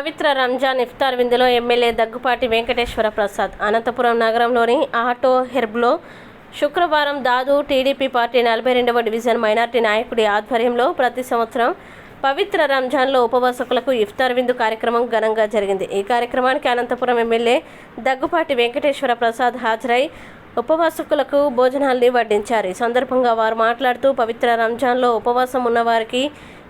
పవిత్ర రంజాన్ ఇఫ్తార్ విందులో ఎమ్మెల్యే దగ్గుపాటి వెంకటేశ్వర ప్రసాద్ అనంతపురం నగరంలోని ఆటో హెర్బ్లో శుక్రవారం దాదు టీడీపీ పార్టీ నలభై రెండవ డివిజన్ మైనార్టీ నాయకుడి ఆధ్వర్యంలో ప్రతి సంవత్సరం పవిత్ర రంజాన్లో ఉపవాసకులకు ఇఫ్తార్ విందు కార్యక్రమం ఘనంగా జరిగింది. ఈ కార్యక్రమానికి అనంతపురం ఎమ్మెల్యే దగ్గుపాటి వెంకటేశ్వర ప్రసాద్ హాజరై ఉపవాసకులకు భోజనాల్ని వడ్డించారు. ఈ సందర్భంగా వారు మాట్లాడుతూ పవిత్ర రంజాన్లో ఉపవాసం ఉన్నవారికి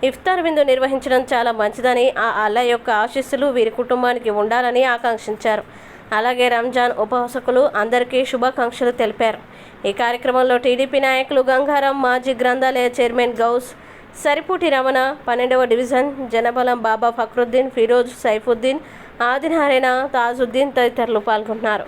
ఇఫ్తార్ విందు నిర్వహించడం చాలా మంచిదని ఆ అల్లా యొక్క ఆశీస్సులు వీరి కుటుంబానికి ఉండాలని ఆకాంక్షించారు. అలాగే రంజాన్ ఉపవాసకులు అందరికీ శుభాకాంక్షలు తెలిపారు. ఈ కార్యక్రమంలో టీడీపీ నాయకులు గంగారాం మాజీ గ్రంథాలయ చైర్మన్ గౌస్ సరిపూటి రమణ పన్నెండవ డివిజన్ జనబలం బాబా ఫక్రుద్దీన్ ఫిరోజ్ సైఫుద్దీన్ ఆదినారాయణ తాజుద్దీన్ తదితరులు పాల్గొన్నారు.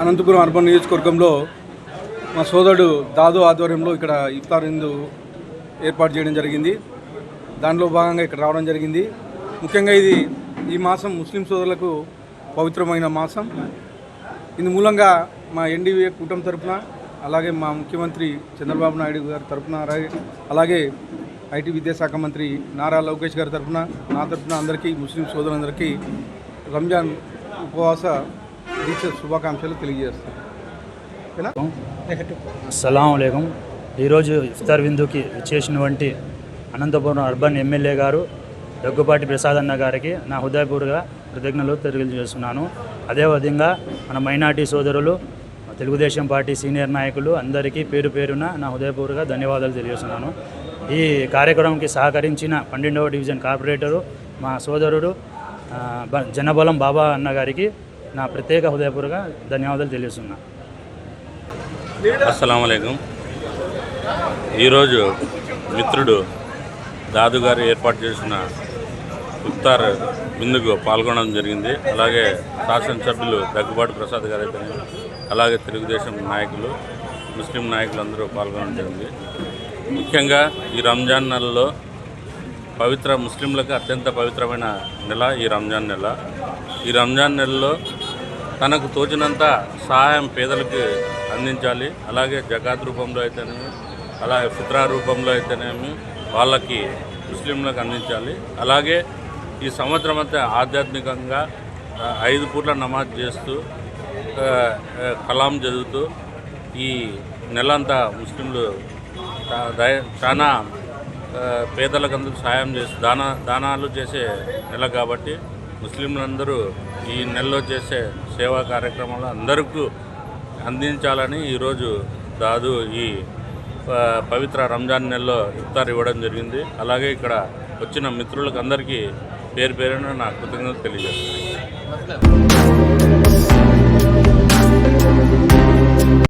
Anantapuram urban నియోజకవర్గంలో మా సోదరుడు దాదు ఆధ్వర్యంలో ఇక్కడ ఇఫ్తార్ విందు ఏర్పాటు చేయడం జరిగింది. దానిలో భాగంగా ఇక్కడ రావడం జరిగింది. ముఖ్యంగా ఇది ఈ మాసం ముస్లిం సోదరులకు పవిత్రమైన మాసం. ఇందు మూలంగా మా ఎన్డీవీఏ కూటమి తరపున అలాగే మా ముఖ్యమంత్రి చంద్రబాబు నాయుడు గారి తరపున అలాగే ఐటీ విద్యాశాఖ మంత్రి నారా లోకేష్ గారి తరపున నా తరపున అందరికీ ముస్లిం సోదరులందరికీ రంజాన్ ఉపవాస దీక్ష శుభాకాంక్షలు తెలియజేస్తాను. ఓకేనా ఈరోజు ఇఫ్తార్ విందుకి చేసినటువంటి అనంతపురం అర్బన్ ఎమ్మెల్యే గారు దగ్గుపాటి ప్రసాద్ అన్న గారికి నా హృదయపూర్గా కృతజ్ఞతలు తెలియజేస్తున్నాను. అదేవిధంగా మన మైనార్టీ సోదరులు తెలుగుదేశం పార్టీ సీనియర్ నాయకులు అందరికీ పేరు పేరున నా హృదయపూర్వక ధన్యవాదాలు తెలియజేస్తున్నాను. ఈ కార్యక్రమంకి సహకరించిన పన్నెండవ డివిజన్ కార్పొరేటరు మా సోదరుడు జనబలం బాబా అన్న గారికి నా ప్రత్యేక హృదయపూర్వక ధన్యవాదాలు తెలియజేస్తున్నా. అస్సలం ఈరోజు మిత్రుడు దాదు గారు ఏర్పాటు చేసిన ఇఫ్తార్ విందుకు పాల్గొనడం జరిగింది. అలాగే శాసనసభ్యులు దగ్గుబాటు ప్రసాద్ గారు అయితే అలాగే తెలుగుదేశం నాయకులు ముస్లిం నాయకులు అందరూ పాల్గొనడం జరిగింది. ముఖ్యంగా ఈ రంజాన్ నెలలో పవిత్ర ముస్లింలకు అత్యంత పవిత్రమైన నెల ఈ రంజాన్ నెల. ఈ రంజాన్ నెలలో తనకు తోచినంత సహాయం పేదలకు అందించాలి. అలాగే జకాత్ రూపంలో అయితేనేమి అలాగే ఫిత్రా రూపంలో అయితేనేమి వాళ్ళకి ముస్లింలకు అందించాలి. అలాగే ఈ సంవత్సరం అంతా ఆధ్యాత్మికంగా ఐదు పూట్ల నమాజ్ చేస్తూ కలాం చదువుతూ ఈ నెలంతా ముస్లింలు చాలా పేదలకు పేదలకందరూ సాయం చేసి దాన దానాలు చేసే నెల కాబట్టి ముస్లింలందరూ ఈ నెలలో చేసే సేవా కార్యక్రమాలు అందరికీ అందించాలని ఈరోజు దాదు ఈ పవిత్ర రంజాన్ నెలలో ఇఫ్తార్ ఇవ్వడం జరిగింది. అలాగే ఇక్కడ వచ్చిన మిత్రులకు అందరికీ పేరు పేరున నా కృతజ్ఞతలు తెలియజేస్తున్నాను.